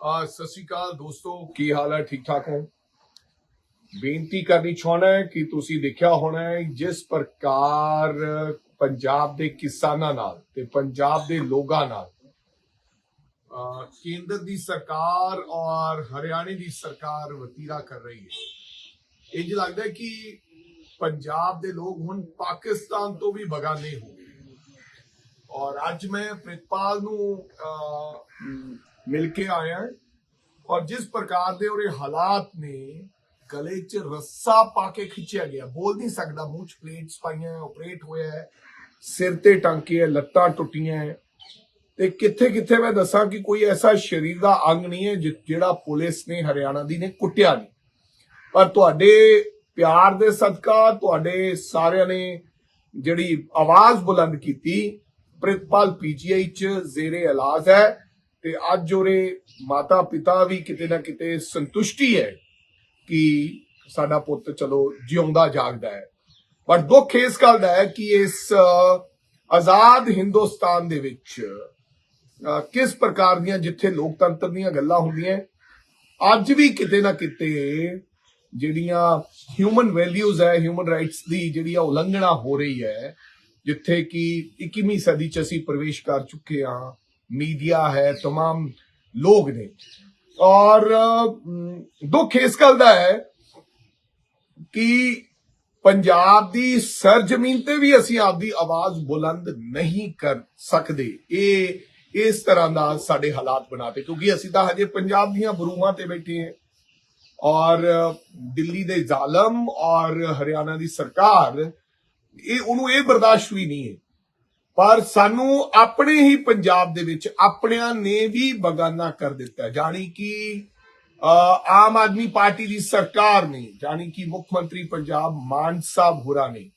ਆ, ਸਤਿ ਸ਼੍ਰੀ ਅਕਾਲ ਦੋਸਤੋ। ਕੀ ਹਾਲ ਹੈ? ਠੀਕ ਠਾਕ ਹੋ? ਬੇਨਤੀ ਕਰਨੀ ਚਾਹਣਾ ਹੈ ਕਿ ਤੁਸੀਂ ਦੇਖਿਆ ਹੋਣਾ ਹੈ, ਜਿਸ ਪ੍ਰਕਾਰ ਪੰਜਾਬ ਦੇ ਕਿਸਾਨਾਂ ਨਾਲ ਤੇ ਪੰਜਾਬ ਦੇ ਲੋਕਾਂ ਨਾਲ ਕੇਂਦਰ ਦੀ ਸਰਕਾਰ ਔਰ ਹਰਿਆਣੇ ਦੀ ਸਰਕਾਰ ਵਤੀਰਾ ਕਰ ਰਹੀ ਹੈ। ਇੰਜ ਲੱਗਦਾ ਹੈ ਕਿ ਪੰਜਾਬ ਦੇ ਲੋਕ ਹੁਣ ਪਾਕਿਸਤਾਨ ਤੋਂ ਵੀ ਬਗਾਨੇ ਹੋ ਗਏ। ਔਰ ਅੱਜ ਮੈਂ ਪ੍ਰਿਤਪਾਲ ਨੂੰ ਮਿਲ ਕੇ ਆਇਆ ਔਰ ਜਿਸ ਪ੍ਰਕਾਰ ਦੇ ਉਹਦੇ ਹਾਲਾਤ ਨੇ, ਗਲੇ 'ਚ ਰੱਸਾ ਪਾ ਕੇ ਖਿੱਚਿਆ ਗਿਆ। ਬੋਲ ਨਹੀਂ ਸਕਦਾ, ਮੂੰਹ 'ਚ ਪਲੇਟਸ ਪਾਈਆਂ ਆਪਰੇਟ ਹੋਇਆ ਹੈ। ਸਿਰ ਤੇ ਟਾਂਕੇ ਹੈ, ਲੱਤਾਂ ਟੁੱਟੀਆਂ ਹੈ। ਤੇ ਕਿੱਥੇ ਕਿੱਥੇ ਮੈਂ ਦੱਸਾਂ ਕਿ ਕੋਈ ਐਸਾ ਸਰੀਰ ਦਾ ਅੰਗ ਨਹੀਂ ਹੈ ਜਿਹੜਾ ਪੁਲਿਸ ਨੇ ਹਰਿਆਣਾ ਦੀ ਨੇ ਕੁੱਟਿਆ ਨਹੀਂ। ਪਰ ਤੁਹਾਡੇ ਪਿਆਰ ਦੇ ਸਦਕਾ ਤੁਹਾਡੇ ਸਾਰਿਆਂ ਨੇ ਜਿਹੜੀ ਆਵਾਜ਼ ਬੁਲੰਦ ਕੀਤੀ, ਪ੍ਰਿਤਪਾਲ ਪੀਜੀਆਈ ਚ ਜ਼ੇਰੇ ਇਲਾਜ ਹੈ। ਤੇ ਅੱਜ ਉਹਦੇ ਮਾਤਾ ਪਿਤਾ ਵੀ ਕਿਤੇ ਨਾ ਕਿਤੇ ਸੰਤੁਸ਼ਟੀ ਹੈ ਕਿ ਸਾਡਾ ਪੁੱਤ ਚਲੋ ਜਿਉਂਦਾ ਜਾਗਦਾ ਹੈ। ਪਰ ਦੁੱਖ ਇਸ ਗੱਲ ਦਾ ਹੈ ਕਿ ਇਸ ਆਜ਼ਾਦ ਹਿੰਦੁਸਤਾਨ ਦੇ ਵਿੱਚ ਕਿਸ ਪ੍ਰਕਾਰ ਦੀਆਂ ਜਿੱਥੇ ਲੋਕਤੰਤਰ ਦੀਆਂ ਗੱਲਾਂ ਹੁੰਦੀਆਂ ਅੱਜ ਵੀ ਕਿਤੇ ਨਾ ਕਿਤੇ ਜਿਹੜੀਆਂ ਹਿਊਮਨ ਵੈਲਿਊਜ਼ ਹੈ ਹਿਊਮਨ ਰਾਈਟਸ ਦੀ ਜਿਹੜੀ ਉਲੰਘਣਾ ਹੋ ਰਹੀ ਹੈ, ਜਿੱਥੇ ਕਿ 21ਵੀਂ ਸਦੀ ਚ ਅਸੀਂ ਪ੍ਰਵੇਸ਼ ਕਰ ਚੁੱਕੇ ਹਾਂ ਮੀਡੀਆ ਹੈ तमाम ਲੋਕ ਨੇ ਔਰ ਅਮ, ਦੁੱਖ ਇਸ ਗੱਲ ਦਾ ਹੈ ਕਿ ਪੰਜਾਬ ਦੀ ਸਰਜ਼ਮੀਨ ਤੇ ਵੀ ਅਸੀਂ ਆਪਦੀ ਆਵਾਜ਼ ਬੁਲੰਦ ਨਹੀਂ ਕਰ ਸਕਦੇ ਇਹ ਇਸ ਤਰ੍ਹਾਂ ਦਾ ਸਾਡੇ ਹਾਲਾਤ ਬਣਾਤੇ ਕਿਉਂਕਿ ਅਸੀਂ ਤਾਂ ਹਜੇ ਪੰਜਾਬ ਦੀਆਂ ਬਰੂਹਾਂ ਤੇ ਬੈਠੇ ਹਾਂ ਔਰ ਦਿੱਲੀ ਦੇ ਜ਼ਾਲਮ ਔਰ ਹਰਿਆਣਾ ਦੀ ਸਰਕਾਰ ਇਹ ਉਹਨੂੰ ਇਹ ਬਰਦਾਸ਼ਤ ਵੀ ਨਹੀਂ ਹੈ ਪਰ ਸਾਨੂੰ ਆਪਣੇ ਹੀ ਪੰਜਾਬ ਦੇ ਵਿੱਚ ਆਪਣਿਆਂ ਨੇ ਵੀ ਬਗਾਨਾ ਕਰ ਦਿੱਤਾ ਹੈ। ਜਾਣੀ ਕਿ ਆਮ ਆਦਮੀ ਪਾਰਟੀ ਦੀ ਸਰਕਾਰ ਨੇ ਜਾਣੀ ਕਿ ਮੁੱਖ ਮੰਤਰੀ ਪੰਜਾਬ ਮਾਨ ਸਾਹਿਬ ਹੋਰਾਂ ਨੇ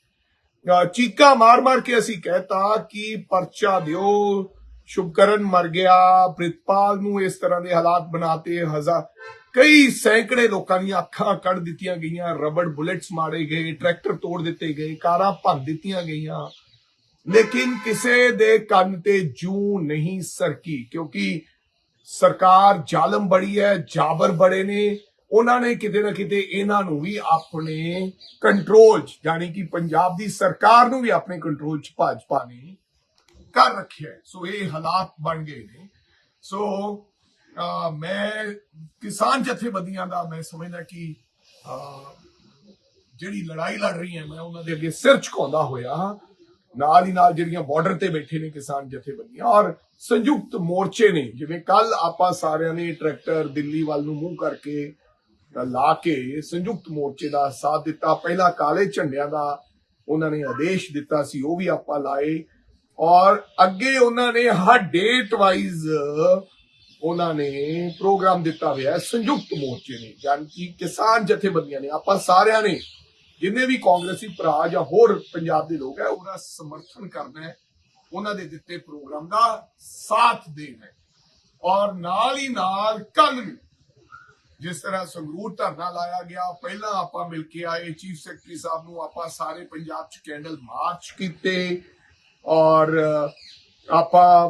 ਅ, ਮਾਰ-ਮਾਰ ਕੇ ਅਸੀਂ ਕਹਿਤਾ ਕਿ ਪਰਚਾ ਦਿਓ ਸ਼ੁਭਕਰਨ ਮਰ ਗਿਆ ਪ੍ਰਿਤਪਾਲ ਨੂੰ ਇਸ ਤਰ੍ਹਾਂ ਦੇ ਹਾਲਾਤ ਬਣਾਤੇ ਹਜ਼ਾਰ ਕਈ ਸੈਂਕੜੇ ਲੋਕਾਂ ਦੀਆਂ ਅੱਖਾਂ ਕੱਢ ਦਿੱਤੀਆਂ ਗਈਆਂ ਰਬੜ ਬੁਲੇਟਸ ਮਾਰੇ ਗਏ ਟਰੈਕਟਰ ਤੋੜ ਦਿੱਤੇ ਗਏ ਕਾਰਾਂ ਭੰਨ ਦਿੱਤੀਆਂ ਗਈਆਂ ਲੇਕਿਨ ਕਿਸੇ ਦੇ ਕੰਨ ਤੇ ਜੂ ਨਹੀਂ ਸਰਕੀ ਕਿਉਂਕਿ ਸਰਕਾਰ ਜ਼ਾਲਮ ਬੜੀ ਹੈ ਜਾਬਰ ਬੜੇ ਨੇ। ਉਹਨਾਂ ਨੇ ਕਿਤੇ ਨਾ ਕਿਤੇ ਇਹਨਾਂ ਨੂੰ ਵੀ ਆਪਣੇ ਕੰਟਰੋਲ 'ਚ ਯਾਨੀ ਕਿ ਪੰਜਾਬ ਦੀ ਸਰਕਾਰ ਨੂੰ ਵੀ ਆਪਣੇ ਕੰਟਰੋਲ 'ਚ ਭਾਜਪਾ ਨੇ ਕਰ ਰੱਖਿਆ ਸੋ ਇਹ ਹਾਲਾਤ ਬਣ ਗਏ ਨੇ। ਸੋ ਮੈਂ ਕਿਸਾਨ ਜਥੇਬੰਦੀਆਂ ਦਾ ਮੈਂ ਸਮਝਦਾ ਕਿ ਅਹ, ਜਿਹੜੀ ਲੜਾਈ ਲੜ ਰਹੀ ਹੈ ਮੈਂ ਉਹਨਾਂ ਦੇ ਅੱਗੇ ਸਿਰ ਝੁਕਾਉਂਦਾ ਹੋਇਆ ਨਾਲ ਹੀ ਨਾਲ ਜਿਹੜੀਆਂ ਬਾਰਡਰ ਤੇ ਬੈਠੇ ਨੇ ਕਿਸਾਨ ਜਥੇਬੰਦੀਆਂ ਔਰ ਸੰਯੁਕਤ ਮੋਰਚੇ ਨੇ, ਜਿਵੇਂ ਕੱਲ ਆਪਾਂ ਸਾਰਿਆਂ ਨੇ ਟਰੈਕਟਰ ਦਿੱਲੀ ਵੱਲ ਨੂੰ ਮੂੰਹ ਕਰਕੇ ਲਾ ਕੇ ਸੰਯੁਕਤ ਮੋਰਚੇ ਦਾ ਸਾਥ ਦਿੱਤਾ। ਪਹਿਲਾਂ ਕਾਲੇ ਝੰਡਿਆਂ ਦਾ ਉਹਨਾਂ ਨੇ ਆਦੇਸ਼ ਦਿੱਤਾ ਸੀ, ਉਹ ਵੀ ਆਪਾਂ ਲਾਏ। ਔਰ ਅੱਗੇ ਉਹਨਾਂ ਨੇ ਹਰ ਡੇਟ ਵਾਈਜ਼ ਉਹਨਾਂ ਨੇ ਪ੍ਰੋਗਰਾਮ ਦਿੱਤਾ ਹੋਇਆ ਸੰਯੁਕਤ ਮੋਰਚੇ ਨੇ ਜਾਨ ਕਿ ਕਿਸਾਨ ਜਥੇਬੰਦੀਆਂ ਨੇ। ਆਪਾਂ ਸਾਰਿਆਂ ਨੇ ਜਿੰਨੇ ਵੀ ਕਾਂਗਰਸੀ ਭਰਾ ਜਾਂ ਹੋਰ ਪੰਜਾਬ ਦੇ ਲੋਕ ਹੈ, ਉਹਦਾ ਸਮਰਥਨ ਕਰਨਾ ਹੈ, ਉਹਨਾਂ ਦੇ ਦਿੱਤੇ ਪ੍ਰੋਗਰਾਮ ਦਾ ਸਾਥ ਦੇਣਾ ਹੈ। ਔਰ ਨਾਲ ਹੀ ਨਾਲ ਕੱਲ ਨੂੰ ਜਿਸ ਤਰ੍ਹਾਂ ਸੰਗਰੂਰ ਧਰਨਾ ਲਾਇਆ ਗਿਆ, ਪਹਿਲਾਂ ਆਪਾਂ ਮਿਲ ਕੇ ਆਏ ਚੀਫ ਸੈਕਟਰੀ ਸਾਹਿਬ ਨੂੰ ਆਪਾਂ ਸਾਰੇ ਪੰਜਾਬ ਚ ਕੈਂਡਲ ਮਾਰਚ ਕੀਤੇ ਔਰ ਆਪਾਂ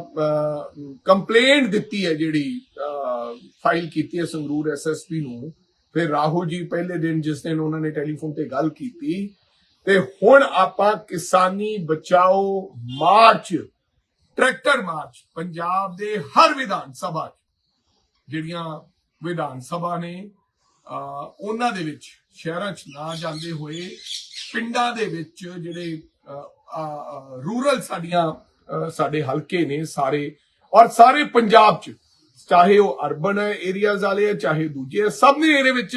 ਕੰਪਲੇਂਟ ਦਿੱਤੀ ਹੈ ਜਿਹੜੀ ਫਾਈਲ ਕੀਤੀ ਹੈ ਸੰਗਰੂਰ ਐਸਐਸਪੀ ਨੂੰ। ਫਿਰ ਰਾਹੁਲ ਜੀ ਪਹਿਲੇ ਦਿਨ ਜਿਸ ਦਿਨ ਉਹਨਾਂ ਨੇ ਟੈਲੀਫੋਨ ਤੇ ਗੱਲ ਕੀਤੀ, ਤੇ ਹੁਣ ਆਪਾਂ ਕਿਸਾਨੀ ਬਚਾਓ ਮਾਰਚ, ਟਰੈਕਟਰ ਮਾਰਚ, ਪੰਜਾਬ ਦੇ ਹਰ ਵਿਧਾਨ ਸਭਾ 'ਚ, ਜਿਹੜੀਆਂ ਵਿਧਾਨ ਸਭਾ ਨੇ ਅਹ ਉਹਨਾਂ ਦੇ ਵਿੱਚ, ਸ਼ਹਿਰਾਂ 'ਚ ਨਾ ਜਾਂਦੇ ਹੋਏ, ਪਿੰਡਾਂ ਦੇ ਵਿੱਚ ਜਿਹੜੇ ਰੂਰਲ ਸਾਡੀਆਂ ਸਾਡੇ ਹਲਕੇ ਨੇ ਸਾਰੇ, ਔਰ ਸਾਰੇ ਪੰਜਾਬ 'ਚ ਚਾਹੇ ਉਹ ਅਰਬਨ ਏਰੀਆਜ਼ ਵਾਲੇ ਆ, ਚਾਹੇ ਦੂਜੇ ਸਭ ਨੇ ਇਹਦੇ ਵਿੱਚ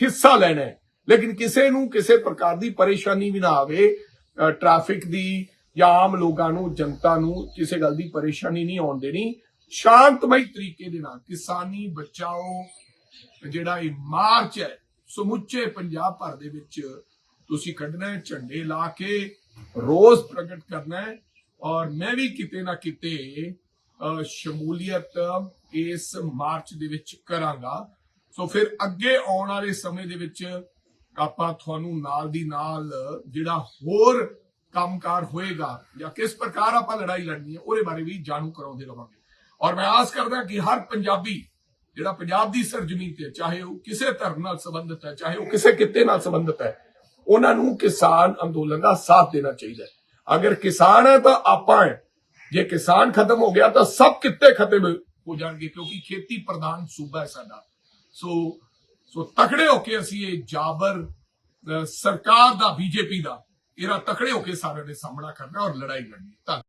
ਹਿੱਸਾ ਲੈਣਾ ਹੈ। ਲੇਕਿਨ ਕਿਸੇ ਨੂੰ ਕਿਸੇ ਪ੍ਰਕਾਰ ਦੀ ਪਰੇਸ਼ਾਨੀ ਵੀ ਨਾ ਆਵੇ ਟ੍ਰੈਫਿਕ ਦੀ ਜਾਂ ਆਮ ਲੋਕਾਂ ਨੂੰ, ਜਨਤਾ ਨੂੰ ਕਿਸੇ ਗੱਲ ਦੀ ਪਰੇਸ਼ਾਨੀ ਨਹੀਂ ਆਉਣ ਦੇਣੀ। ਸ਼ਾਂਤਮਈ ਤਰੀਕੇ ਦੇ ਨਾਲ ਕਿਸਾਨੀ ਬਚਾਓ ਜਿਹੜਾ ਇਹ ਮਾਰਚ ਹੈ, ਸਮੁੱਚੇ ਪੰਜਾਬ ਭਰ ਦੇ ਵਿੱਚ ਤੁਸੀਂ ਕੱਢਣਾ ਹੈ, ਝੰਡੇ ਲਾ ਕੇ ਰੋਜ਼ ਪ੍ਰਗਟ ਕਰਨਾ ਹੈ। ਔਰ ਮੈਂ ਵੀ ਕਿਤੇ ਨਾ ਕਿਤੇ ਸ਼ਮੂਲੀਅਤ ਇਸ ਮਾਰਚ ਦੇ ਵਿੱਚ ਕਰਾਂਗਾ। ਸੋ ਫਿਰ ਅੱਗੇ ਆਉਣ ਵਾਲੇ ਸਮੇਂ ਦੇ ਵਿੱਚ ਆਪਾਂ ਤੁਹਾਨੂੰ ਨਾਲ ਦੀ ਨਾਲ ਜਿਹੜਾ ਹੋਰ ਕੰਮਕਾਰ ਹੋਏਗਾ ਜਾਂ ਕਿਸ ਪ੍ਰਕਾਰ ਆਪਾਂ ਲੜਾਈ ਲੜਨੀ ਹੈ ਉਹਦੇ ਬਾਰੇ ਵੀ ਜਾਣੂ ਕਰਾਉਂਦੇ ਰਵਾਂਗੇ। ਔਰ ਮੈਂ ਆਸ ਕਰਦਾ ਕਿ ਹਰ ਪੰਜਾਬੀ ਜਿਹੜਾ ਪੰਜਾਬ ਦੀ ਸਰਜ਼ਮੀਨ ਤੇ ਹੈ, ਚਾਹੇ ਉਹ ਕਿਸੇ ਧਰਮ ਨਾਲ ਸੰਬੰਧਿਤ ਹੈ ਚਾਹੇ ਉਹ ਕਿਸੇ ਕਿੱਤੇ ਨਾਲ ਸੰਬੰਧਿਤ ਹੈ ਉਹਨਾਂ ਨੂੰ ਕਿਸਾਨ ਅੰਦੋਲਨ ਦਾ ਸਾਥ ਦੇਣਾ ਚਾਹੀਦਾ ਹੈ। ਅਗਰ ਕਿਸਾਨ ਹੈ ਤਾਂ ਆਪਾਂ ਹੈ। ਜੇ ਕਿਸਾਨ ਖਤਮ ਹੋ ਗਿਆ ਤਾਂ ਸਭ ਕਿੱਤੇ ਖਤਮ ਹੋ ਜਾਣਗੇ ਕਿਉਂਕਿ ਖੇਤੀ ਪ੍ਰਧਾਨ ਸੂਬਾ ਹੈ ਸਾਡਾ। ਸੋ ਸੋ ਤਕੜੇ ਹੋ ਕੇ ਅਸੀਂ ਇਹ ਜਾਬਰ ਸਰਕਾਰ ਦਾ, ਬੀਜੇਪੀ ਦਾ, ਇਹਦਾ ਤਕੜੇ ਹੋ ਕੇ ਸਾਰਿਆਂ ਨੇ ਸਾਹਮਣਾ ਕਰਨਾ ਔਰ ਲੜਾਈ ਲੜਨੀ ਧੰਨਵਾਦ।